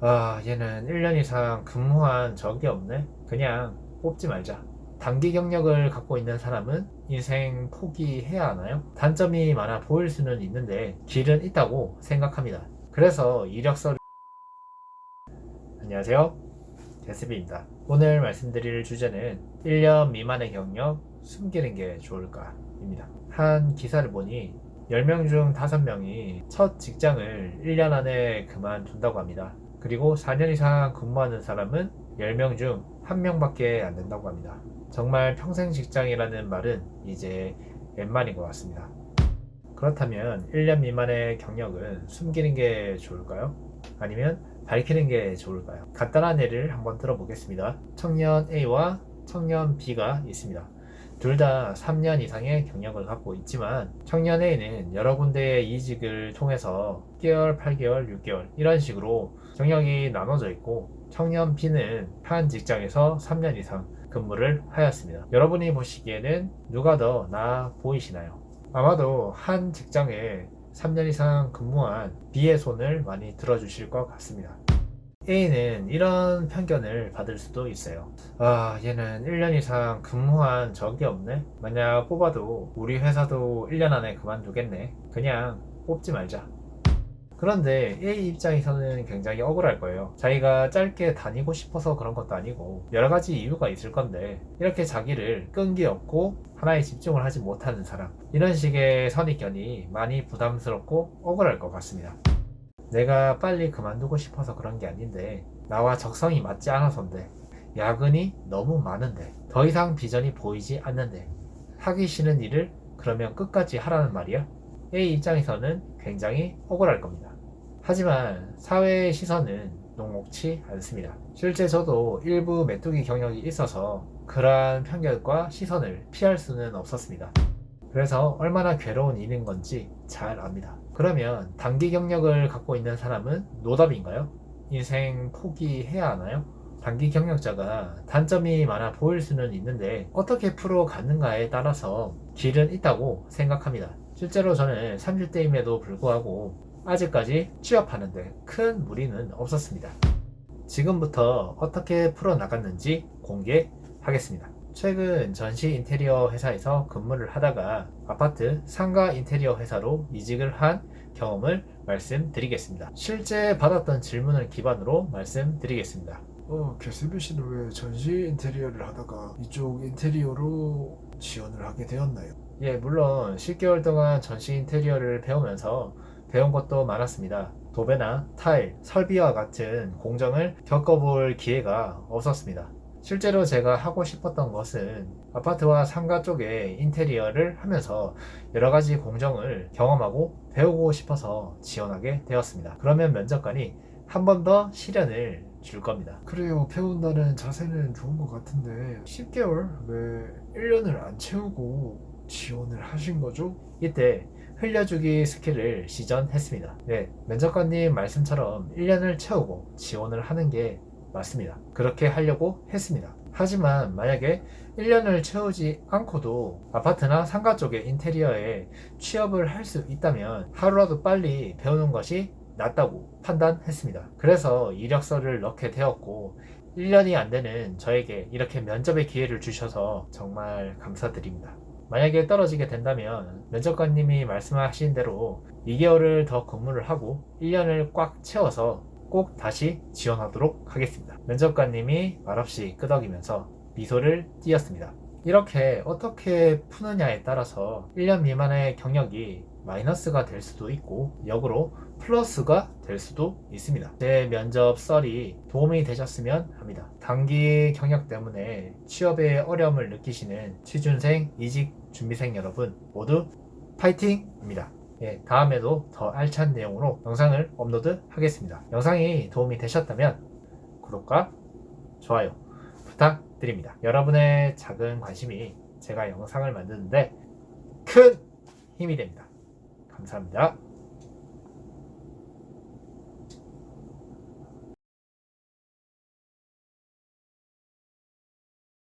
아, 얘는 1년 이상 근무한 적이 없네. 그냥 뽑지 말자. 단기 경력을 갖고 있는 사람은 인생 포기해야 하나요? 단점이 많아 보일 수는 있는데 길은 있다고 생각합니다. 그래서 이력서를 안녕하세요. 데스비입니다. 오늘 말씀드릴 주제는 1년 미만의 경력 숨기는 게 좋을까 입니다. 한 기사를 보니 10명 중 5명이 첫 직장을 1년 안에 그만둔다고 합니다. 그리고 4년 이상 근무하는 사람은 10명 중 1명밖에 안 된다고 합니다. 정말 평생 직장이라는 말은 이제 웬말인 것 같습니다. 그렇다면 1년 미만의 경력은 숨기는 게 좋을까요? 아니면 밝히는 게 좋을까요? 간단한 예를 한번 들어보겠습니다. 청년 A와 청년 B가 있습니다. 둘 다 3년 이상의 경력을 갖고 있지만 청년 A는 여러 군데의 이직을 통해서 6개월, 8개월, 6개월 이런 식으로 경력이 나눠져 있고 청년 B는 한 직장에서 3년 이상 근무를 하였습니다. 여러분이 보시기에는 누가 더 나아 보이시나요? 아마도 한 직장에 3년 이상 근무한 B의 손을 많이 들어주실 것 같습니다. A는 이런 편견을 받을 수도 있어요. 아, 얘는 1년 이상 근무한 적이 없네? 만약 뽑아도 우리 회사도 1년 안에 그만두겠네. 그냥 뽑지 말자. 그런데 A 입장에서는 굉장히 억울할 거예요. 자기가 짧게 다니고 싶어서 그런 것도 아니고 여러 가지 이유가 있을 건데 이렇게 자기를 끈기 없고 하나에 집중을 하지 못하는 사람 이런 식의 선입견이 많이 부담스럽고 억울할 것 같습니다. 내가 빨리 그만두고 싶어서 그런 게 아닌데 나와 적성이 맞지 않아서인데 야근이 너무 많은데 더 이상 비전이 보이지 않는데 하기 싫은 일을 그러면 끝까지 하라는 말이야? A 입장에서는 굉장히 억울할 겁니다. 하지만 사회의 시선은 녹록치 않습니다. 실제 저도 일부 메뚜기 경력이 있어서 그러한 편견과 시선을 피할 수는 없었습니다. 그래서 얼마나 괴로운 일인 건지 잘 압니다. 그러면 단기 경력을 갖고 있는 사람은 노답인가요? 인생 포기해야 하나요? 단기 경력자가 단점이 많아 보일 수는 있는데 어떻게 풀어가는가에 따라서 길은 있다고 생각합니다. 실제로 저는 30대임에도 불구하고 아직까지 취업하는데 큰 무리는 없었습니다. 지금부터 어떻게 풀어나갔는지 공개하겠습니다. 최근 전시 인테리어 회사에서 근무를 하다가 아파트 상가 인테리어 회사로 이직을 한 경험을 말씀드리겠습니다. 실제 받았던 질문을 기반으로 말씀드리겠습니다. 어, 개슬비 씨는 왜 전시 인테리어를 하다가 이쪽 인테리어로 지원을 하게 되었나요? 예, 물론 10개월 동안 전시 인테리어를 배우면서 배운 것도 많았습니다. 도배나 타일, 설비와 같은 공정을 겪어볼 기회가 없었습니다. 실제로 제가 하고 싶었던 것은 아파트와 상가 쪽에 인테리어를 하면서 여러 가지 공정을 경험하고 배우고 싶어서 지원하게 되었습니다. 그러면 면접관이 한 번더 시련을 줄 겁니다. 그래요, 배운다는 자세는 좋은 것 같은데 10개월 왜 1년을 안 채우고 지원을 하신 거죠? 이때 흘려주기 스킬을 시전했습니다. 네, 면접관님 말씀처럼 1년을 채우고 지원을 하는 게 맞습니다. 그렇게 하려고 했습니다. 하지만 만약에 1년을 채우지 않고도 아파트나 상가 쪽의 인테리어에 취업을 할 수 있다면 하루라도 빨리 배우는 것이 낫다고 판단했습니다. 그래서 이력서를 넣게 되었고 1년이 안 되는 저에게 이렇게 면접의 기회를 주셔서 정말 감사드립니다. 만약에 떨어지게 된다면 면접관님이 말씀하신 대로 2개월을 더 근무를 하고 1년을 꽉 채워서 꼭 다시 지원하도록 하겠습니다. 면접관님이 말없이 끄덕이면서 미소를 띄었습니다. 이렇게 어떻게 푸느냐에 따라서 1년 미만의 경력이 마이너스가 될 수도 있고 역으로 플러스가 될 수도 있습니다. 제 면접 썰이 도움이 되셨으면 합니다. 단기 경력 때문에 취업에 어려움을 느끼시는 취준생, 이직 준비생 여러분 모두 파이팅입니다. 예, 다음에도 더 알찬 내용으로 영상을 업로드 하겠습니다. 영상이 도움이 되셨다면 구독과 좋아요 부탁드립니다. 여러분의 작은 관심이 제가 영상을 만드는데 큰 힘이 됩니다. 감사합니다.